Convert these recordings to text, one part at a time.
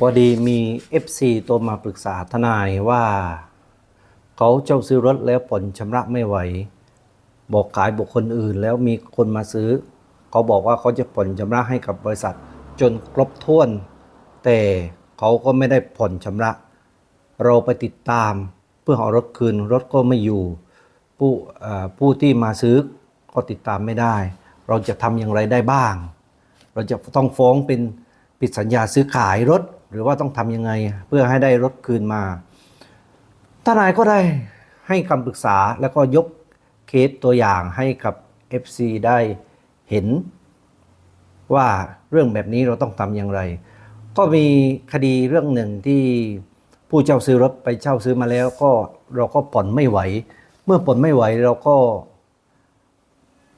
พอดีมี FC ตัวมาปรึกษาทนายว่า เขาเจ้าซื้อรถแล้วผ่อนชำระไม่ไหว บอกขายบุคคลอื่นแล้วมีคนมาซื้อ เขาบอกว่าเขาจะผ่อนชำระให้กับบริษัท จนครบถ้วน แต่เขาก็ไม่ได้ผ่อนชำระ เราไปติดตามเพื่อเอารถคืนรถก็ไม่อยู่ ผู้ผู้ที่มาซื้อก็ติดตามไม่ได้ เราจะทำอย่างไรได้บ้าง เราจะต้องฟ้องเป็นผิดสัญญาซื้อขายรถ หรือว่าต้องทำยังไงเพื่อให้ได้รถคืนมาทนายก็ได้ให้คำปรึกษาแล้วก็ยกเคสตัวอย่างให้กับ FC ได้เห็น ว่าเรื่องแบบนี้เราต้องทำอย่างไร ก็มีคดีเรื่องหนึ่งที่ผู้เช่าซื้อรถไปเช่าซื้อมาแล้วก็เราก็ผ่อนไม่ไหว เมื่อผ่อนไม่ไหวเราก็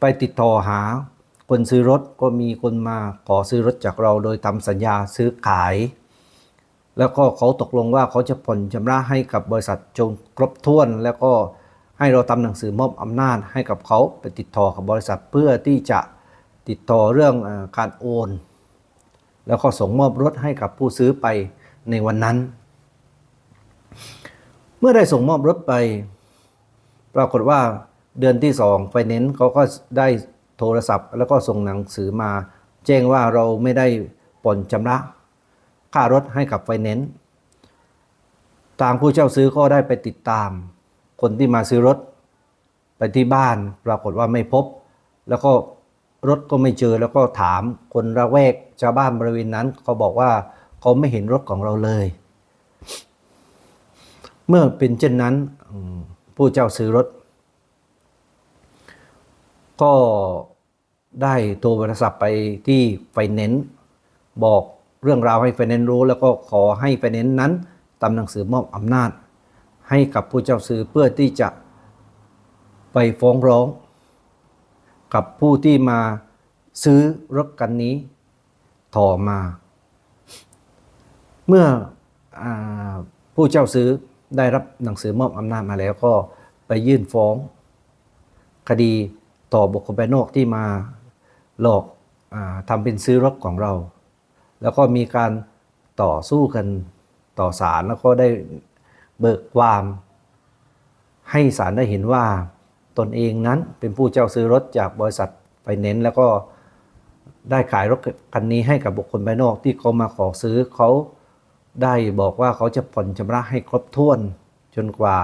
ไปติดต่อหา คนซื้อรถก็มีคนมาขอซื้อรถจากเราโดยทำสัญญาซื้อขาย แล้วก็เขาตกลงว่าเขาจะผ่อนชำระให้กับบริษัทจงครบถ้วน แล้วก็ให้เราทำหนังสือมอบอำนาจให้กับเขาไปติดต่อกับบริษัทเพื่อที่จะติดต่อเรื่องการโอน แล้วก็ส่งมอบรถให้กับผู้ซื้อไปในวันนั้น เมื่อได้ส่งมอบรถไป ปรากฏว่าเดือนที่สองไฟแนนซ์เขาก็ได้โทรศัพท์ แล้วก็ส่งหนังสือมา แจ้งว่าเราไม่ได้ผ่อนชำระ ค่ารถให้กับไฟแนนซ์ทางผู้เช่าซื้อก็ได้ไปติดตาม คนที่มาซื้อรถ ไปที่บ้านปรากฏว่าไม่พบ แล้วก็รถก็ไม่เจอแล้วก็ถามคนระแวกชาวบ้านบริเวณนั้นเขาบอกว่าเขาไม่เห็นรถของเราเลย เมื่อเป็นเช่นนั้นผู้เจ้าซื้อรถ ก็ได้โทรโทรศัพท์ไปที่ไฟแนนซ์บอก เรื่องราวให้ไฟแนนซ์รู้ แล้วก็ขอให้ไฟแนนซ์นั้นทำหนังสือมอบอำนาจ ให้กับผู้เจ้าซื้อเพื่อที่จะไปฟ้องร้อง กับผู้ที่มาซื้อรถกันนี้ต่อมา เมื่ออผู้เจ้าซื้อได้รับหนังสือมอบอำนาจมาแล้วก็ไปยื่นฟ้อง คดีต่อบุคคลภายนอกที่มาหลอกอทำเป็นซื้อรถของเรา แล้วก็มีการต่อสู้กันต่อศาลแล้วก็ได้เบิกความให้ศาลได้เห็นว่าตนเองนั้นเป็นผู้เจ้าซื้อรถจากบริษัทไฟแนนซ์แล้วก็ได้ขายรถคันนี้ให้กับบุคคลภายนอกที่เขามาขอซื้อเขาได้บอกว่าเขาจะผ่อนชำระให้ครบถ้วนจนกว่า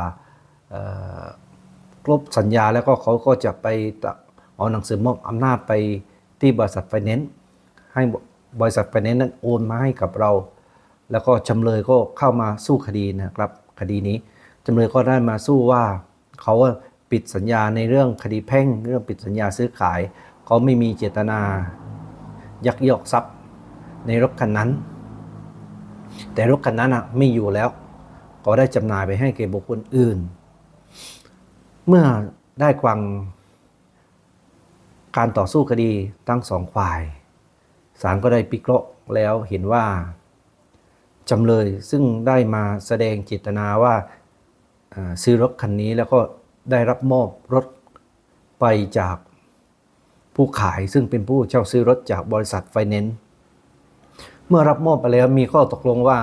ครบสัญญาแล้วก็เขาก็จะไปเอาหนังสือมอบอำนาจไปที่บริษัทไฟแนนซ์ให้ บริษัทไฟแนนซ์นั้นโอนมาให้กับเรา แล้วก็จำเลยก็เข้ามาสู้คดีนะครับ คดีนี้จำเลยก็ได้มาสู้ว่าเขาปิดสัญญาในเรื่องคดีแพ่ง เรื่องปิดสัญญาซื้อขายเขาไม่มีเจตนา ยักยอกทรัพย์ในรถคันนั้น แต่รถคันนั้นอะไม่อยู่แล้วก็ได้จำหน่ายไปให้แก่บุคคลอื่น เมื่อได้ฟังการต่อสู้คดีทั้งสองฝ่าย ศาลก็ได้พิเคราะห์แล้วเห็นว่าจำเลยซึ่งได้มาแสดงเจตนาว่าอ่าซื้อรถคันนี้แล้วก็ได้รับมอบรถไปจากผู้ขายซึ่งเป็นผู้เช่าซื้อรถจากบริษัทไฟแนนซ์เมื่อรับมอบไปแล้วมีข้อตกลงว่า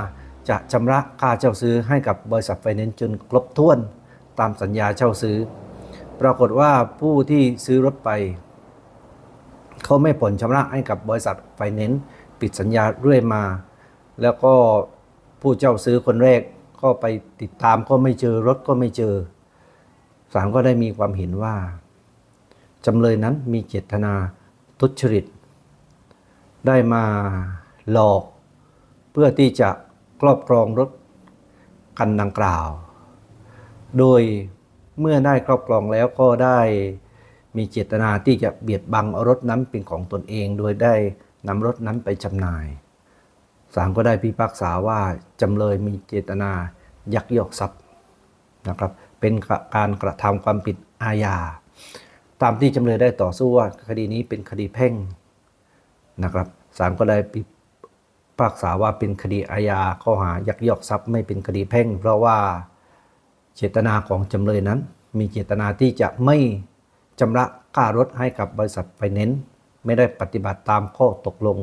จะชำระค่าเช่าซื้อให้กับบริษัทไฟแนนซ์จนครบถ้วนตามสัญญาเช่าซื้อ ปรากฏว่าผู้ที่ซื้อรถไป เขาไม่ผ่อนชำระให้กับบริษัทไฟแนนซ์ปิดสัญญาเรื่อยมา แล้วก็ผู้เจ้าซื้อคนแรกก็ไปติดตามก็ไม่เจอรถก็ไม่เจอศาลก็ได้มีความเห็นว่าจำเลยนั้นมีเจตนาทุจริต ได้มาหลอกเพื่อที่จะครอบครองรถคันดังกล่าว โดยเมื่อได้ครอบครองแล้วก็ได้ มีเจตนาที่จะเบียดบังอารถนั้นเป็นของตนเอง โดยได้นำรถนั้นไปจำหน่ายศาลก็ได้พิพากษาว่าจำเลยมีเจตนายักยอกทรัพย์นะครับ เป็นการกระทำความผิดอาญา ตามที่จำเลยได้ต่อสู้ว่าคดีนี้เป็นคดีแพ่งนะครับศาลก็ได้พิพากษาว่าเป็นคดีอาญาข้อหายักยอกทรัพย์ไม่เป็นคดีแพ่ง เพราะว่าเจตนาของจำเลยนั้น มีเจตนาที่จะไม่ ชำระค่ารถให้กับบริษัทไฟแนนซ์ไม่ได้ปฏิบัติตามข้อตกลง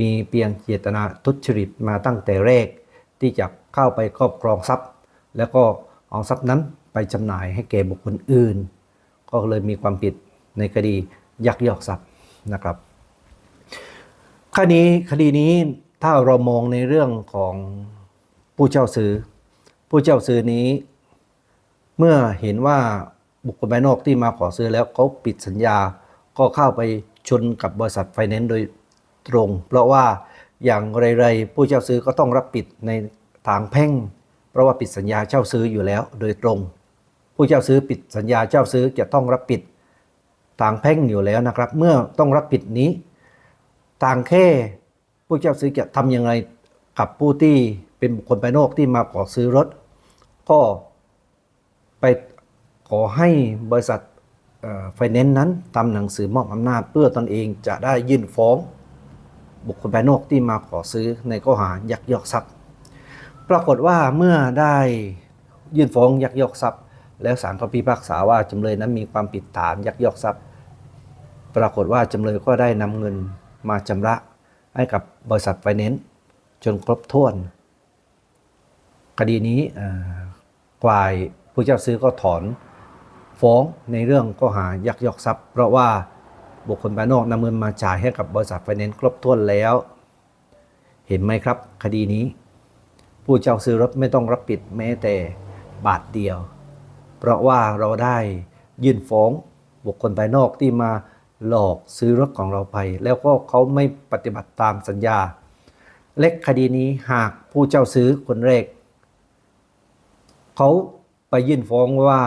มีเพียงเจตนาทุจริตมาตั้งแต่แรก ที่จะเข้าไปครอบครองทรัพย์ แล้วก็เอาทรัพย์นั้นไปจำหน่ายให้แก่บุคคลอื่น ก็เลยมีความผิดในคดียักยอกทรัพย์นะครับคดีคดีนี้ถ้าเรามองในเรื่องของผู้เช่าซื้อ ผู้เช่าซื้อนี้ เมื่อเห็นว่า บุคคลภายนอกที่มาขอซื้อแล้วเขาปิดสัญญาก็เข้าไปชนกับบริษัทไฟแนนซ์โดยตรง เพราะว่าอย่างไรๆผู้เช่าซื้อก็ต้องรับผิดในทางแพ่ง เพราะว่าปิดสัญญาเช่าซื้ออยู่แล้วโดยตรง ผู้เช่าซื้อปิดสัญญาเช่าซื้อจะต้องรับผิดทางแพ่งอยู่แล้วนะครับ เมื่อต้องรับผิดนี้ต่างแค่ผู้เช่าซื้อจะทำยังไงกับผู้ที่เป็นบุคคลภายนอกที่มาขอซื้อรถ ก็ไป ขอให้บริษัทไฟแนนซ์นั้นทำหนังสือมอบอำนาจเพื่อตนเองจะได้ยื่นฟ้องบุคคลภายนอกที่มาขอซื้อในข้อหายักยอกทรัพย์ ปรากฏว่าเมื่อได้ยื่นฟ้องยักยอกทรัพย์ แล้วศาลก็พิพากษาว่าจำเลยนั้นมีความผิดฐานยักยอกทรัพย์ ปรากฏว่าจำเลยก็ได้นำเงินมาชำระให้กับบริษัทไฟแนนซ์จนครบถ้วน คดีนี้ฝ่ายผู้เจ้าซื้อก็ถอน ฟ้องในเรื่องข้อหายักยอกทรัพย์ เพราะว่าบุคคลภายนอกนำเงินมาจ่ายให้กับบริษัทไฟแนนซ์ครบถ้วนแล้ว เห็นไหมครับ คดีนี้ ผู้เจ้าซื้อรถไม่ต้องรับผิดแม้แต่บาทเดียว เพราะว่าเราได้ยื่นฟ้องบุคคลภายนอกที่มาหลอกซื้อรถของเราไป แล้วก็เขาไม่ปฏิบัติตามสัญญา เล็กคดีนี้หากผู้เจ้าซื้อคนแรกเขา ไปยื่นฟ้องว่า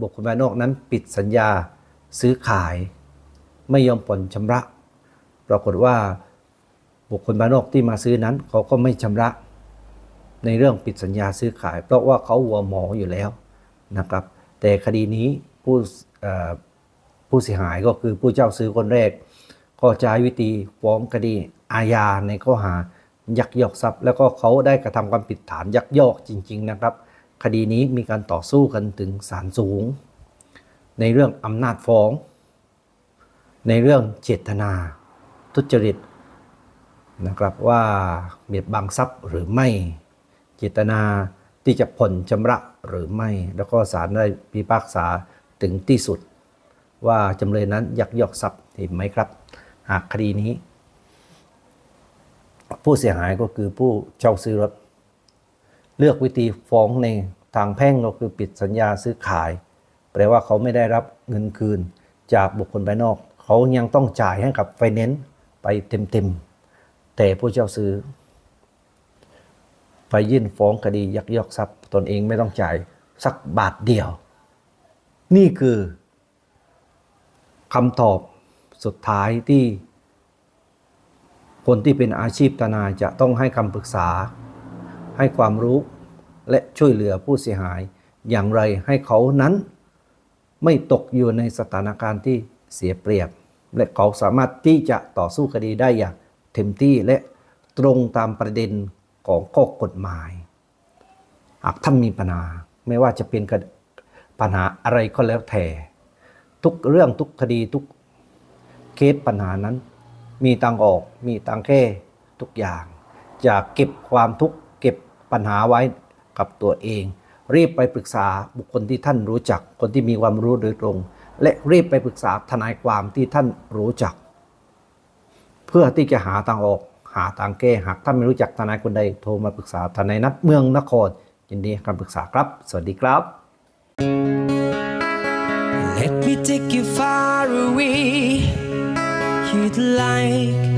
บุคคลภายนอกนั้นปิดสัญญาซื้อขาย ไม่ยอมผ่อนชำระ ปรากฏว่าบุคคลภายนอกที่มาซื้อนั้นเขาก็ไม่ชำระ ในเรื่องปิดสัญญาซื้อขาย เพราะว่าเขาหัวหมออยู่แล้วนะครับ แต่คดีนี้ผู้ผู้เสียหายก็คือผู้เจ้าซื้อคนแรก ก็ใช้วิธีฟ้องคดีอาญาในข้อหายักยอกทรัพย์ แล้วก็เขาได้กระทำความผิดฐานยักยอกจริง ๆ นะครับ คดีนี้มีการต่อสู้กันถึงศาลสูง ในเรื่องอำนาจฟ้อง ในเรื่องเจตนา ทุจริตนะครับว่าเบียดบังทรัพย์หรือไม่ เจตนาที่จะผ่อนชำระหรือไม่ แล้วก็ศาลได้พิพากษาถึงที่สุด ว่าจำเลยนั้นยักยอกทรัพย์เห็นไหมครับ หากคดีนี้ ผู้เสียหายก็คือผู้เช่าซื้อรถ เลือกวิธีฟ้องในทางแพ่งก็คือปิดสัญญาซื้อขาย แปลว่าเขาไม่ได้รับเงินคืนจากบุคคลภายนอก เขายังต้องจ่ายให้กับไฟแนนซ์ไปเต็มๆ แต่ผู้เช่าซื้อ ไปยื่นฟ้องคดียักยอกทรัพย์ตนเองไม่ต้องจ่ายสักบาทเดียว นี่คือคำตอบสุดท้ายที่ คนที่เป็นอาชีพทนายจะต้องให้คำปรึกษา ให้ความรู้และช่วยเหลือผู้เสียหาย อย่างไรให้เขานั้นไม่ตกอยู่ในสถานการณ์ที่เสียเปรียบ และเขาสามารถที่จะต่อสู้คดีได้อย่างเต็มที่และตรงตามประเด็นของข้อกฎหมาย หากท่านมีปัญหาไม่ว่าจะเป็นปัญหาอะไรก็แล้วแต่ทุกเรื่องทุกคดีทุกเคสปัญหานั้น มีทางออกมีทางแก้ทุกอย่างจะเก็บความทุกข์ ปัญหาไว้กับตัวเอง รีบไปปรึกษาบุคคลที่ท่านรู้จัก คนที่มีความรู้โดยตรง และรีบไปปรึกษาทนายความที่ท่านรู้จัก เพื่อที่จะหาทางออกหาทางแก้หากท่านไม่รู้จักทนายคนใดโทรมาปรึกษาทนายนัดเมืองนครยินดีให้คำปรึกษาครับ สวัสดีครับ Let me take you far away. You'd like